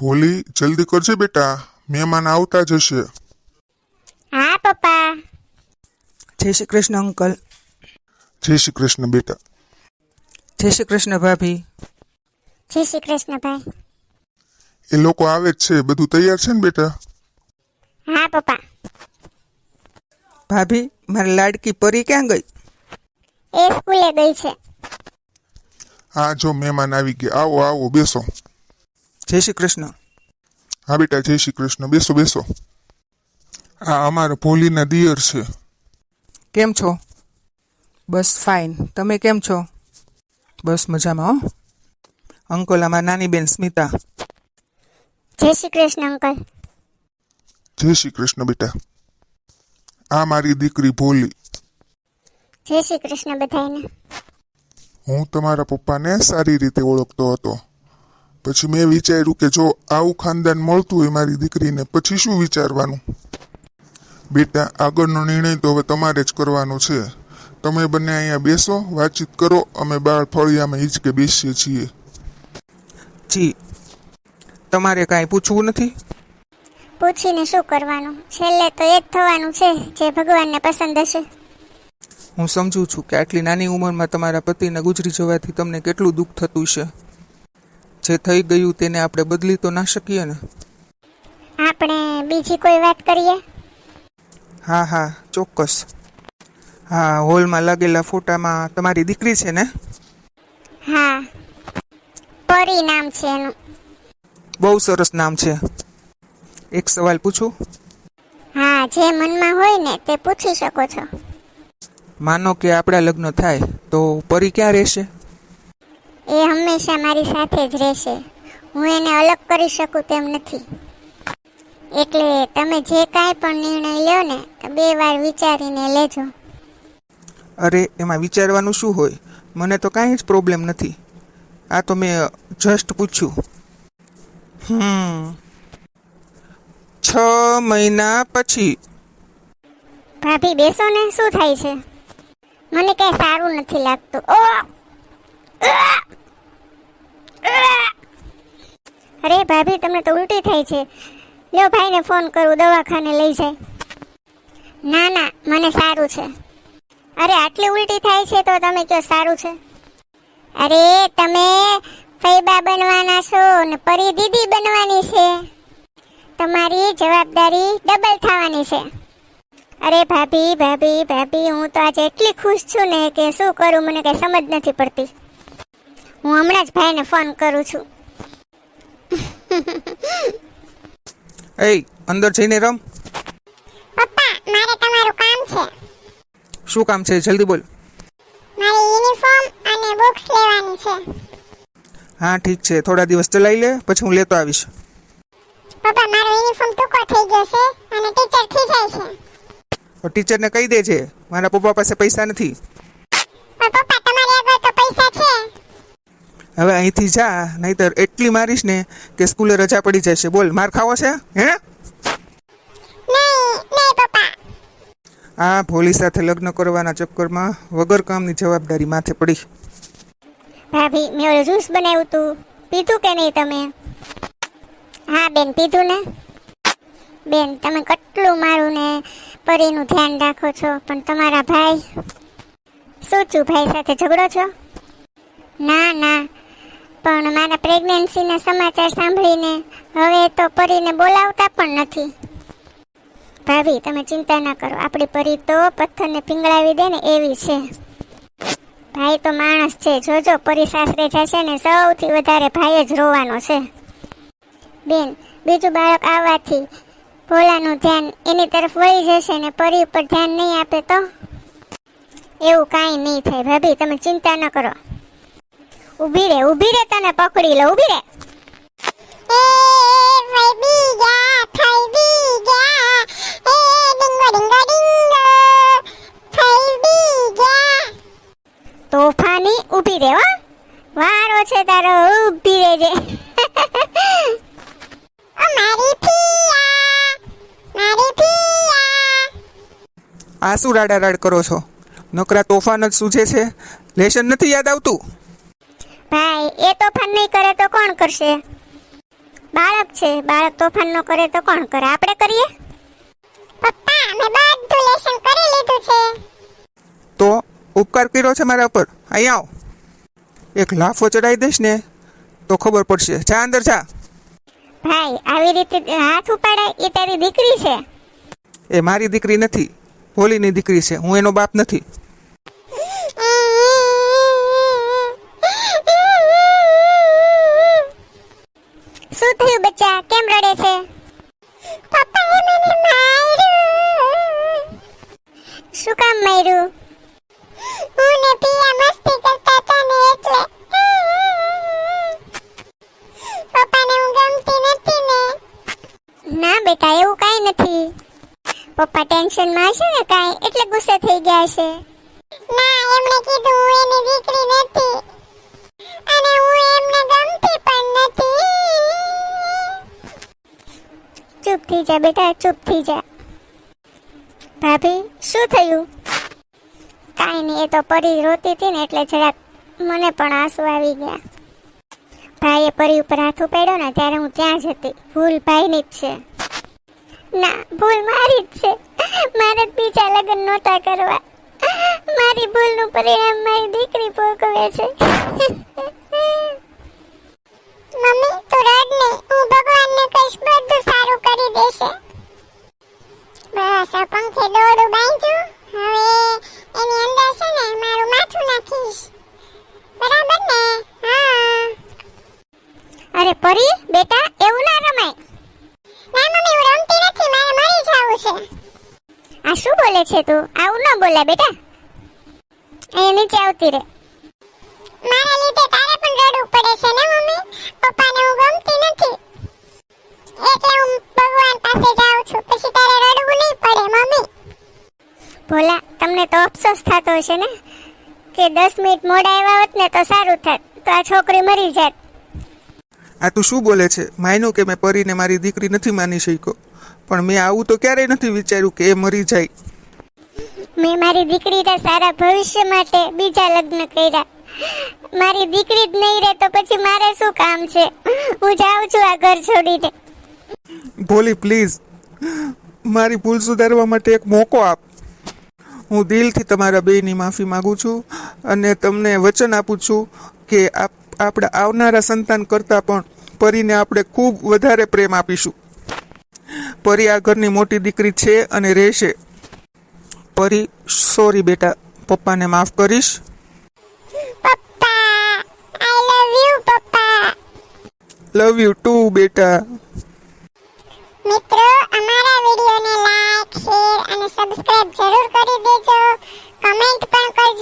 ભોલી જલ્દી કરજે બેટા મહેમાન આવતા જશે. હા પપ્પા. જય શ્રી કૃષ્ણ અંકલ. જય શ્રી કૃષ્ણ બેટા. જય શ્રી કૃષ્ણ ભાભી. જય શ્રી કૃષ્ણ ભાઈ. એ લોકો આવે જ છે બધું તૈયાર છે ને બેટા? હા પપ્પા. ભાભી મારી લાડકી પરી ક્યાં ગઈ? એ સ્કૂલે ગઈ છે. હા જો મહેમાન આવી ગયા. આવો આવો બેસો. જય શ્રી કૃષ્ણ. હા બેટા જય શ્રી કૃષ્ણ. બેસો બેસો. આ અમારા ભોલીના દિયર છે. કેમ છો? બસ ફાઇન. તમે કેમ છો? બસ મજામાં હો. અંકલ અમારા નાની બેન સ્મિતા. જય શ્રી કૃષ્ણ અંકલ. જય શ્રી કૃષ્ણ બેટા. આ મારી દીકરી ભોલી. જય શ્રી કૃષ્ણ બધાને હું તમારા પપ્પાને સારી રીતે ઓળખતો હતો. પછી મેં વિચાર્યું કે જો આવું ખાનદાન મળતું હોય મારી દીકરીને પછી શું વિચારવાનું? બેટા આગળનો નિર્ણય તો હવે તમારે જ કરવાનો છે. તમે બંને અહીંયા બેસો વાતચીત કરો અમે બાળ ફળિયામાં હિંચકે બેસીએ છીએ. જી. તમારે કાંઈ પૂછવું નથી? પૂછીને શું કરવાનું? છેલ્લે તો એ જ થવાનું છે જે ભગવાનને પસંદ હશે. હું સમજુ છું કે આટલી નાની ઉંમરમાં તમારા પતિને ગુજરી જવાથી તમને કેટલું દુઃખ થતું છે જે થઈ ગયું તેને આપણે બદલી તો ના શકીએ ને? આપણે બીજી કોઈ વાત કરીએ? હા હા ચોક્કસ. હા હોલમાં લાગેલા ફોટામાં તમારી દીકરી છે ને? હા પરી નામ છે એનું. બહુ સરસ નામ છે. એક સવાલ પૂછું? હા જે મનમાં હોય ને તે પૂછી શકો છો. માનો કે આપણા લગ્ન થાય તો પરી ક્યાં રહેશે? એ હંમેશા મારી સાથે જ રહેશે. હું એને અલગ કરી શકું તેમ નથી. એટલે તમે જે કાંઈ પણ નિર્ણય લ્યો ને તો બે વાર વિચારીને લેજો. અરે એમાં વિચારવાનું શું હોય? મને તો કાંઈ જ પ્રોબ્લેમ નથી. આ તો મેં જસ્ટ પૂછ્યું. હમ. છ મહિના પછી. ભાભી બેસો ને શું થાય છે? મને કઈ સારું નથી લાગતું. ઓ અરે ભાભી, તમને તો ઉલટી થાય છે. લ્યો ભાઈને ફોન કરું, દવાખાને લઈ જાય. ના ના, મને સારું છે. અરે, આટલી ઉલટી થાય છે તો તમે કયો સારું છે? અરે, તમે ફૈબા બનવાના છો ને પરી દીદી બનવાની છે. તમારી જવાબદારી ડબલ થવાની છે. અરે ભાભી ભાભી ભાભી, હું તો આજે એટલી ખુશ છું ને કે શું કરું, મને કઈ સમજ નથી પડતી. હું હમણાં જ ભાઈને ફોન કરું છું. એ અંદર જઈને રમ. પપ્પા મારે તમારું કામ છે. શું કામ છે? જલ્દી બોલ. મારે યુનિફોર્મ અને બુક્સ લેવાની છે. હા ઠીક છે. થોડા દિવસ ચલાવી લે પછી હું લેતો આવીશ. પપ્પા મારો યુનિફોર્મ ટૂંકો થઈ ગયો છે અને ટીચર ખીજાય છે. ટીચરને કહી દેજે. મારા પપ્પા પાસે પૈસા નથી. પપ્પા તમારી આગળ તો પૈસા છે હવે અહીંથી જા નહીતર એટલી મારીશ ને કે સ્કૂલે રજા પડી જશે. બોલ માર ખાવો છે? હે? આ ભોલી સાથે લગ્ન કરવાના ચક્કરમાં વગર કામની જવાબદારી માથે પડી. ભાભી મેં ઓલું જ્યુસ બનાવ્યું તું. પીધું કે નહીં તમે? હા બેન પીધું ને. બેન તમે કેટલું મારું ને પરીનું ધ્યાન રાખો છો પણ તમારા ભાઈ શું છું ભાઈ સાથે ઝઘડો છો? ના ના પણ મારા પ્રેગ્નન્સીના સમાચાર સાંભળીને હવે તો પરીને બોલાવતા પણ નથી. ભાભી, તમે ચિંતા ના કરો. આપણી પરી તો પથ્થરને પીંગળાવી દે ને એવી છે. ભાઈ તો માણસ છે. જોજો, પરી સાસરે જશે ને સૌથી વધારે ભાઈ જ રોવાનો છે. બેન, બીજું બાળક આવવાથી ભોલાનું ધ્યાન એની તરફ વળી જશે ને પરી ઉપર ધ્યાન નહીં આપે તો? એવું કાંઈ નહીં થાય. ભાભી, તમે ચિંતા ન કરો. ઊભી રે ઊભી રે તને પકડી લો ઊભી રે. તોફાની ઊભી રે હો. વારો છે તારો ઊભી રહેજે મારી પિયા મારી પિયા આ શું રાડા રાડ કરો છો? નકરા તોફાન જ સૂજે છે? લેશન નથી યાદ આવતું? ભાઈ એ તોફાન નહીં કરે તો કોણ કરશે? બાળક છે બાળક તોફાન ન કરે તો કોણ કરે? આપણે કરીએ? પપ્પા મેં બધું લેસન કરી લીધું છે. તો ઉપકાર કર્યો છે મારા ઉપર? અહીં આવ. એક લાફો ચડાવી દઈશ ને તો ખબર પડશે. જા અંદર જા. ભાઈ આવી રીતે હાથ ઉપાડે એ તારી દીકરી છે? એ મારી દીકરી નથી હોલીની દીકરી છે. હું એનો બાપ નથી શું થયું રડે છે. પપ્પાએ મને માર્યું. શું કામ માર્યું? હું ને પિયા મસ્તી કરતા હતા ને એટલે. પપ્પાને હું ગમતી નથી ને. ના બેટા, એવું કાઈ નથી. પપ્પા ટેન્શનમાં હશે ને કાંઈ? એટલે ગુસ્સે થઈ ગયા છે જા બેટા, ચૂપ થઈ જા. ભાભી, શું થયું? કાંઈ નહીં, એ તો પરી રોતી હતી ને એટલે જરાક મને પણ આંસુ આવી ગયા. ભાઈએ પરી ઉપર હાથ ઉપાડ્યો ને ત્યારે હું ત્યાં જ હતી. ભૂલ ભાઈની જ છે. ના, ભૂલ મારી જ છે. મારે બીજા લગ્ન નહોતા કરવા. મારી ભૂલનું પરિણામ મારી દીકરી ભોગવે છે મમ્મી તું રડ ને હું ભગવાનને કહીશ બધું સારું કરી દેશે બસ આ પંખે દોરડું બાંધ્યું હવે એની અંદર છે ને મારું માથું નાખીશ બરાબર ને હા અરે પરી બેટા, એવું ના રમાય. ના, મમ્મી, હું રમતી નથી, મારે મરી જવું છે. આ શું બોલે છે તું? આવું ન બોલે બેટા. એ નીચે આવતી રે. મારા લીધે તારે પણ રડવું પડે છે ને, મમ્મી? પપ્પાને હું ગમતી નથી. એટલે હું ભગવાન પાસે જાઉં છું, પછી તારે રડવું નહીં પડે, મમ્મી. ભોલા, તમને તો અફસોસ થતો હશે ને? કે દસ મિનિટ મોડા આવ્યા હોત ને, તો સારું થાત. તો આ છોકરી મરી જાત. આ તું શું બોલે છે? માન્યું કે મેં પરીને મારી દીકરી નથી માની શક્યો. પણ મેં આવું તો ક્યારેય નથી વિચાર્યું કે એ મરી જાય. મેં મારી દીકરીના સારા ભવિષ્ય માટે બીજા લગ્ન કર્યા. મારી દીકરી જ નહીં રહે તો પછી મારે શું કામ છે? હું જાઉં છું આ ઘર છોડીને. ભોલી પ્લીઝ મારી ભૂલ સુધારવા માટે એક મોકો આપ. હું દિલથી તમારા બેયની માફી માગું છું અને તમને વચન આપું છું કે આપ આપણા આવનારા સંતાન કરતાં પણ પરીને આપણે ખૂબ વધારે પ્રેમ આપીશું. પરી આ ઘરની મોટી દીકરી છે અને રહેશે. પરી સોરી બેટા પપ્પાને માફ કરીશ. લવ યુ પપ્પા. લવ યુ ટુ બેટા. મિત્રો અમારા વિડિયોને લાઈક શેર અને સબસ્ક્રાઇબ જરૂર કરી દેજો. કમેન્ટ પણ કરી